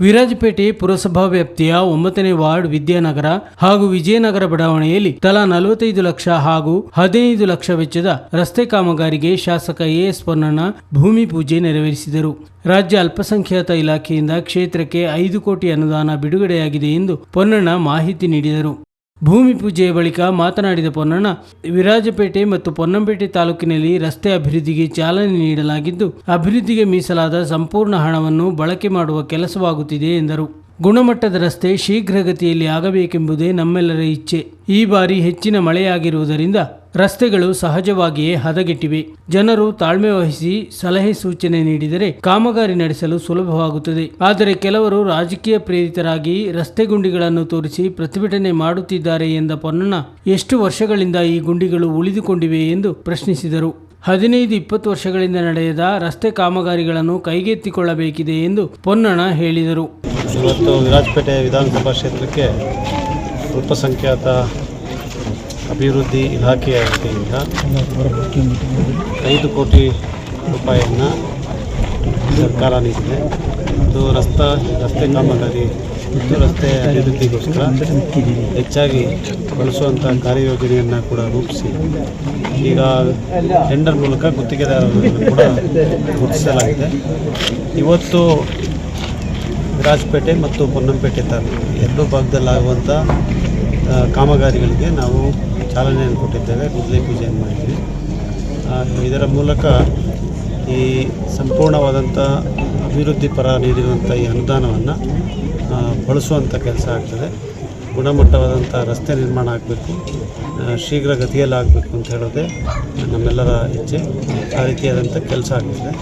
ವಿರಾಜಪೇಟೆ ಪುರಸಭಾ ವ್ಯಾಪ್ತಿಯ ಒಂಬತ್ತನೇ ವಾರ್ಡ್ ವಿದ್ಯಾನಗರ ಹಾಗೂ ವಿಜಯನಗರ ಬಡಾವಣೆಯಲ್ಲಿ ತಲಾ ನಲವತ್ತೈದು ಲಕ್ಷ ಹಾಗೂ ಹದಿನೈದು ಲಕ್ಷ ವೆಚ್ಚದ ರಸ್ತೆ ಕಾಮಗಾರಿಗೆ ಶಾಸಕ ಎಎಸ್ ಪೊನ್ನಣ್ಣ ಭೂಮಿ ಪೂಜೆ ನೆರವೇರಿಸಿದರು. ರಾಜ್ಯ ಅಲ್ಪಸಂಖ್ಯಾತ ಇಲಾಖೆಯಿಂದ ಕ್ಷೇತ್ರಕ್ಕೆ ಐದು ಕೋಟಿ ಅನುದಾನ ಬಿಡುಗಡೆಯಾಗಿದೆ ಎಂದು ಪೊನ್ನಣ್ಣ ಮಾಹಿತಿ ನೀಡಿದರು. ಭೂಮಿ ಪೂಜೆಯ ಬಳಿಕ ಮಾತನಾಡಿದ ಪೊನ್ನಣ್ಣ, ವಿರಾಜಪೇಟೆ ಮತ್ತು ಪೊನ್ನಂಪೇಟೆ ತಾಲೂಕಿನಲ್ಲಿ ರಸ್ತೆ ಅಭಿವೃದ್ಧಿಗೆ ಚಾಲನೆ ನೀಡಲಾಗಿದ್ದು, ಅಭಿವೃದ್ಧಿಗೆ ಮೀಸಲಾದ ಸಂಪೂರ್ಣ ಹಣವನ್ನು ಬಳಕೆ ಮಾಡುವ ಕೆಲಸವಾಗುತ್ತಿದೆ ಎಂದರು. ಗುಣಮಟ್ಟದ ರಸ್ತೆ ಶೀಘ್ರಗತಿಯಲ್ಲಿ ಆಗಬೇಕೆಂಬುದೇ ನಮ್ಮೆಲ್ಲರ ಇಚ್ಛೆ. ಈ ಬಾರಿ ಹೆಚ್ಚಿನ ಮಳೆಯಾಗಿರುವುದರಿಂದ ರಸ್ತೆಗಳು ಸಹಜವಾಗಿಯೇ ಹದಗೆಟ್ಟಿವೆ. ಜನರು ತಾಳ್ಮೆ ವಹಿಸಿ ಸಲಹೆ ಸೂಚನೆ ನೀಡಿದರೆ ಕಾಮಗಾರಿ ನಡೆಸಲು ಸುಲಭವಾಗುತ್ತದೆ. ಆದರೆ ಕೆಲವರು ರಾಜಕೀಯ ಪ್ರೇರಿತರಾಗಿ ರಸ್ತೆ ಗುಂಡಿಗಳನ್ನು ತೋರಿಸಿ ಪ್ರತಿಭಟನೆ ಮಾಡುತ್ತಿದ್ದಾರೆ ಎಂದ ಪೊನ್ನಣ್ಣ, ಎಷ್ಟು ವರ್ಷಗಳಿಂದ ಈ ಗುಂಡಿಗಳು ಉಳಿದುಕೊಂಡಿವೆ ಎಂದು ಪ್ರಶ್ನಿಸಿದರು. ಹದಿನೈದು ಇಪ್ಪತ್ತು ವರ್ಷಗಳಿಂದ ನಡೆಯದ ರಸ್ತೆ ಕಾಮಗಾರಿಗಳನ್ನು ಕೈಗೆತ್ತಿಕೊಳ್ಳಬೇಕಿದೆ ಎಂದು ಪೊನ್ನಣ ಹೇಳಿದರು. ಇವತ್ತು ವಿರಾಜಪೇಟೆ ವಿಧಾನಸಭಾ ಕ್ಷೇತ್ರಕ್ಕೆ ಅಲ್ಪಸಂಖ್ಯಾತ ಅಭಿವೃದ್ಧಿ ಇಲಾಖೆಯ ವತಿಯಿಂದ ಐದು ಕೋಟಿ ರೂಪಾಯಿಯನ್ನು ಸರ್ಕಾರ ನೀಡಿದೆ. ಇದು ರಸ್ತೆ ರಸ್ತೆ ಕಾಮಗಾರಿ ಮತ್ತು ರಸ್ತೆ ಅಭಿವೃದ್ಧಿಗೋಸ್ಕರ ಹೆಚ್ಚಾಗಿ ಬಳಸುವಂಥ ಕಾರ್ಯಯೋಜನೆಯನ್ನು ಕೂಡ ರೂಪಿಸಿ, ಈಗ ಟೆಂಡರ್ ಮೂಲಕ ಗುತ್ತಿಗೆದಾರರನ್ನು ಕೂಡ ಗುರುತಿಸಲಾಗಿದೆ. ಇವತ್ತು ವಿರಾಜಪೇಟೆ ಮತ್ತು ಪೊನ್ನಂಪೇಟೆ ತಾಲೂಕು ಎರಡೂ ಭಾಗದಲ್ಲಾಗುವಂಥ ಕಾಮಗಾರಿಗಳಿಗೆ ನಾವು ಚಾಲನೆಯನ್ನು ಕೊಟ್ಟಿದ್ದೇವೆ. ಗುದ್ದಲಿ ಪೂಜೆಯನ್ನು ಮಾಡಿದ್ವಿ. ಇದರ ಮೂಲಕ ಈ ಸಂಪೂರ್ಣವಾದಂಥ ಅಭಿವೃದ್ಧಿ ಪರ ನೀಡಿರುವಂಥ ಈ ಅನುದಾನವನ್ನು ಬಳಸುವಂಥ ಕೆಲಸ ಆಗ್ತದೆ. ಗುಣಮಟ್ಟವಾದಂಥ ರಸ್ತೆ ನಿರ್ಮಾಣ ಆಗಬೇಕು. ಶೀಘ್ರ ಗತಿಯಲ್ಲಿ ಆಗಬೇಕು ಅಂತ ಹೇಳೋದೇ ನಮ್ಮೆಲ್ಲರ ಇಚ್ಛೆ. ಆ ರೀತಿಯಾದಂಥ ಕೆಲಸ ಆಗ್ತದೆ.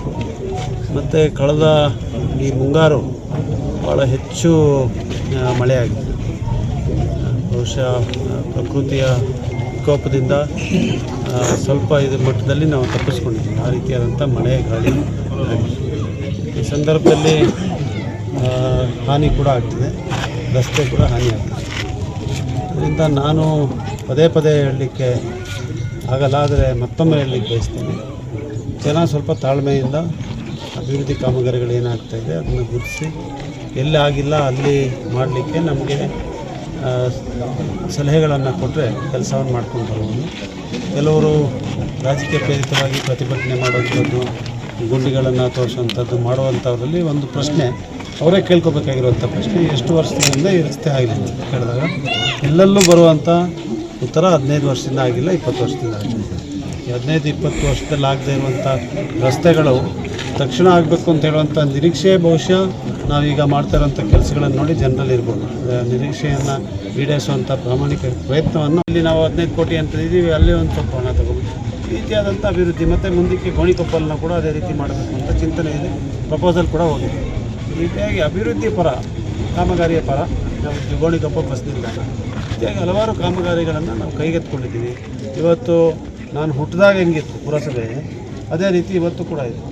ಮತ್ತು ಕಳೆದ ಈ ಮುಂಗಾರು ಭಾಳ ಹೆಚ್ಚು ಮಳೆಯಾಗಿದೆ. ಬಹುಶಃ ಪ್ರಕೃತಿಯ ವಿಕೋಪದಿಂದ ಸ್ವಲ್ಪ ಇದು ಮಟ್ಟದಲ್ಲಿ ನಾವು ತಪ್ಪಿಸ್ಕೊಂಡಿದ್ದೀವಿ. ಆ ರೀತಿಯಾದಂಥ ಮಳೆ, ಗಾಳಿ ಈ ಸಂದರ್ಭದಲ್ಲಿ ಹಾನಿ ಕೂಡ ಆಗ್ತಿದೆ. ರಸ್ತೆ ಕೂಡ ಹಾನಿ ಆಗ್ತದೆ. ಇದರಿಂದ ನಾನು ಪದೇ ಪದೇ ಹೇಳಲಿಕ್ಕೆ ಆಗಲಾದರೆ ಮತ್ತೊಮ್ಮೆ ಹೇಳಲಿಕ್ಕೆ ಬಯಸ್ತೀನಿ. ಜನ ಸ್ವಲ್ಪ ತಾಳ್ಮೆಯಿಂದ ಅಭಿವೃದ್ಧಿ ಕಾಮಗಾರಿಗಳು ಏನಾಗ್ತಾಯಿದೆ ಅದನ್ನು ಗುರುತಿಸಿ. ಎಲ್ಲಿ ಆಗಿಲ್ಲ, ಅಲ್ಲಿ ಮಾಡಲಿಕ್ಕೆ ನಮಗೆ ಸಲಹೆಗಳನ್ನು ಕೊಟ್ಟರೆ ಕೆಲಸವನ್ನು ಮಾಡ್ಕೊಂಡು ಬರ್ಬೋದು ಕೆಲವರು ರಾಜಕೀಯ ಪ್ರೇರಿತವಾಗಿ ಪ್ರತಿಭಟನೆ ಮಾಡುವಂಥದ್ದು, ಗುಂಡಿಗಳನ್ನು ತೋರಿಸುವಂಥದ್ದು ಮಾಡುವಂಥದ್ರಲ್ಲಿ ಒಂದು ಪ್ರಶ್ನೆ, ಅವರೇ ಕೇಳ್ಕೋಬೇಕಾಗಿರುವಂಥ ಪ್ರಶ್ನೆ, ಎಷ್ಟು ವರ್ಷದಿಂದ ಈ ರಸ್ತೆ ಅಂತ ಕೇಳಿದಾಗ, ಎಲ್ಲೆಲ್ಲೂ ಬರುವಂಥ ಉತ್ತರ ಹದಿನೈದು ವರ್ಷದಿಂದ ಆಗಿಲ್ಲ, ಇಪ್ಪತ್ತು ವರ್ಷದಿಂದ ಆಗಿಲ್ಲ. ಹದಿನೈದು, ಇಪ್ಪತ್ತು ವರ್ಷದಲ್ಲಿ ಆಗದೆ ಇರುವಂಥ ರಸ್ತೆಗಳು ತಕ್ಷಣ ಆಗಬೇಕು ಅಂತ ಹೇಳುವಂಥ ನಿರೀಕ್ಷೆ ಬಹುಶಃ ನಾವೀಗ ಮಾಡ್ತಾ ಇರೋಂಥ ಕೆಲಸಗಳನ್ನು ನೋಡಿ ಜನರಲ್ಲಿ ಇರ್ಬೋದು. ನಿರೀಕ್ಷೆಯನ್ನು ಈಡೇರಿಸುವಂಥ ಪ್ರಾಮಾಣಿಕ ಪ್ರಯತ್ನವನ್ನು ಇಲ್ಲಿ ನಾವು ಹದಿನೈದು ಕೋಟಿ ಅಂತ ಇದ್ದೀವಿ, ಅಲ್ಲಿ ಒಂದು ಸ್ವಲ್ಪ ಹಣ ತಗೋಬೇಕು. ಈ ರೀತಿಯಾದಂಥ ಅಭಿವೃದ್ಧಿ, ಮತ್ತು ಮುಂದಕ್ಕೆ ಗೋಣಿಕೊಪ್ಪಲನ್ನ ಕೂಡ ಅದೇ ರೀತಿ ಮಾಡಬೇಕು ಅಂತ ಚಿಂತನೆ ಇದೆ ಪ್ರಪೋಸಲ್ ಕೂಡ ಹೋಗಿದೆ. ಈ ರೀತಿಯಾಗಿ ಅಭಿವೃದ್ಧಿ ಪರ, ಕಾಮಗಾರಿಯ ಪರ ನಾವು ಗೋಣಿಕೊಪ್ಪ ಬಸ್ ನಿಲ್ದಾಣ. ಹೀಗಾಗಿ ಹಲವಾರು ಕಾಮಗಾರಿಗಳನ್ನು ನಾವು ಕೈಗೆತ್ತಿಕೊಂಡಿದ್ದೀವಿ. ಇವತ್ತು ನಾನು ಹುಟ್ಟಿದಾಗ ಹೆಂಗಿತ್ತು ಪುರಸಭೆ, ಅದೇ ರೀತಿ ಇವತ್ತು ಕೂಡ ಇದೆ.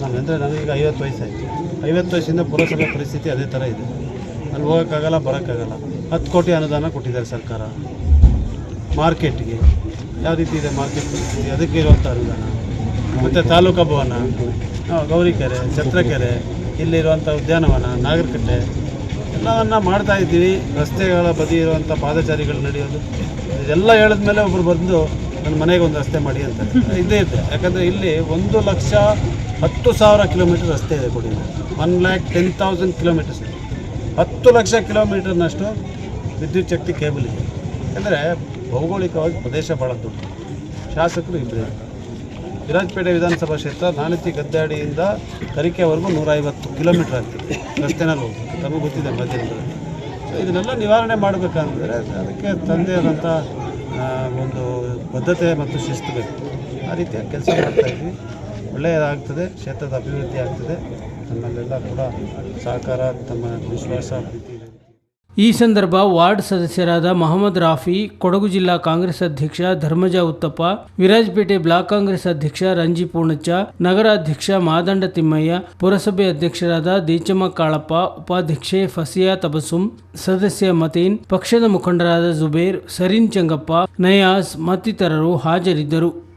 ನಾನು ಅಂದರೆ ನನಗೀಗ ಐವತ್ತು ವಯಸ್ಸಾಯಿತು. ಐವತ್ತು ವರ್ಷದಿಂದ ಪುರಸಭೆ ಪರಿಸ್ಥಿತಿ ಅದೇ ಥರ ಇದೆ. ಅಲ್ಲಿ ಹೋಗೋಕ್ಕಾಗಲ್ಲ, ಬರೋಕ್ಕಾಗಲ್ಲ. ಹತ್ತು ಕೋಟಿ ಅನುದಾನ ಕೊಟ್ಟಿದ್ದಾರೆ ಸರ್ಕಾರ. ಮಾರ್ಕೆಟ್ಗೆ. ಯಾವ ರೀತಿ ಇದೆ ಮಾರ್ಕೆಟ್ ಪರಿಸ್ಥಿತಿ? ಅದಕ್ಕೆ ಇರುವಂಥ ಅನುದಾನ. ಮತ್ತು ತಾಲೂಕು ಭವನ ಗೌರಿಕೆರೆ, ಛತ್ರಕೆರೆ ಇಲ್ಲಿರುವಂಥ ಉದ್ಯಾನವನ, ನಾಗರಕಟ್ಟೆ, ಎಲ್ಲವನ್ನ ಮಾಡ್ತಾ ಇದ್ದೀವಿ. ರಸ್ತೆಗಳ ಬದಿ ಇರುವಂಥ ಪಾದಚಾರಿಗಳು ನಡೆಯೋದು. ಇದೆಲ್ಲ ಹೇಳಿದ ಮೇಲೆ ಒಬ್ಬರು ಬಂದು ನನ್ನ ಮನೆಗೆ ಒಂದು ರಸ್ತೆ ಮಾಡಿ ಅಂತ. ಇದೇ ಇದೆ. ಯಾಕಂದರೆ ಇಲ್ಲಿ ಒಂದು ಲಕ್ಷ ಹತ್ತು ಸಾವಿರ ಕಿಲೋಮೀಟರ್ ರಸ್ತೆ ಇದೆ ಕೊಡಿ. One lakh ten thousand kilometres ಹತ್ತು ಲಕ್ಷ ಕಿಲೋಮೀಟರ್ನಷ್ಟು ವಿದ್ಯುತ್ ಶಕ್ತಿ ಕೇಬಲ್ ಇದೆ. ಯಾಕಂದರೆ ಭೌಗೋಳಿಕವಾಗಿ ಪ್ರದೇಶ ಭಾಳ ದೊಡ್ಡ. ಶಾಸಕರು ಇಬ್ಬರು ವಿರಾಜಪೇಟೆ ವಿಧಾನಸಭಾ ಕ್ಷೇತ್ರ ನಾನತಿ ಗದ್ದಾಡಿಯಿಂದ ಕರಿಕೆವರೆಗೂ ನೂರೈವತ್ತು ಕಿಲೋಮೀಟರ್ ಆಗ್ತದೆ. ರಸ್ತೆನಲ್ಲಿ ಹೋಗ್ತದೆ ತಮಗೆ ಗೊತ್ತಿದೆ ಮಧ್ಯದಲ್ಲಿ ಸೊ ಇದನ್ನೆಲ್ಲ ನಿವಾರಣೆ ಮಾಡಬೇಕಂದ್ರೆ ಅದಕ್ಕೆ ತಂದೆ ಆದಂಥ ಒಂದು ಬದ್ಧತೆ ಮತ್ತು ಶಿಸ್ತು ಬೇಕು. ಆ ರೀತಿಯ ಕೆಲಸ ಮಾಡ್ತಾ ಇದ್ವಿ. ಒಳ್ಳೆಯದಾಗ್ತದೆ, ಕ್ಷೇತ್ರದ ಅಭಿವೃದ್ಧಿ ಆಗ್ತದೆ. ನಮ್ಮಲ್ಲೆಲ್ಲ ಕೂಡ ಸಹಕಾರ, ತಮ್ಮ ವಿಶ್ವಾಸ. ಈ ಸಂದರ್ಭ ವಾರ್ಡ್ ಸದಸ್ಯರಾದ ಮಹಮ್ಮದ್ ರಾಫಿ, ಕೊಡಗು ಜಿಲ್ಲಾ ಕಾಂಗ್ರೆಸ್ ಅಧ್ಯಕ್ಷ ಧರ್ಮಜ ಉತ್ತಪ್ಪ, ವಿರಾಜಪೇಟೆ ಬ್ಲಾಕ್ ಕಾಂಗ್ರೆಸ್ ಅಧ್ಯಕ್ಷ ರಂಜಿ ಪೂರ್ಣಚ್ಚ, ನಗರಾಧ್ಯಕ್ಷ ಮಾದಂಡ ತಿಮ್ಮಯ್ಯ, ಪುರಸಭೆ ಅಧ್ಯಕ್ಷರಾದ ದೇಚಮ್ಮ ಕಾಳಪ್ಪ, ಉಪಾಧ್ಯಕ್ಷೆ ಫಸಿಯಾ ತಬಸುಂ ಸದಸ್ಯ ಮತೀನ್, ಪಕ್ಷದ ಮುಖಂಡರಾದ ಜುಬೇರ್, ಸರೀನ್ ಚಂಗಪ್ಪ ನಯಾಸ್ ಮತ್ತಿತರರು ಹಾಜರಿದ್ದರು.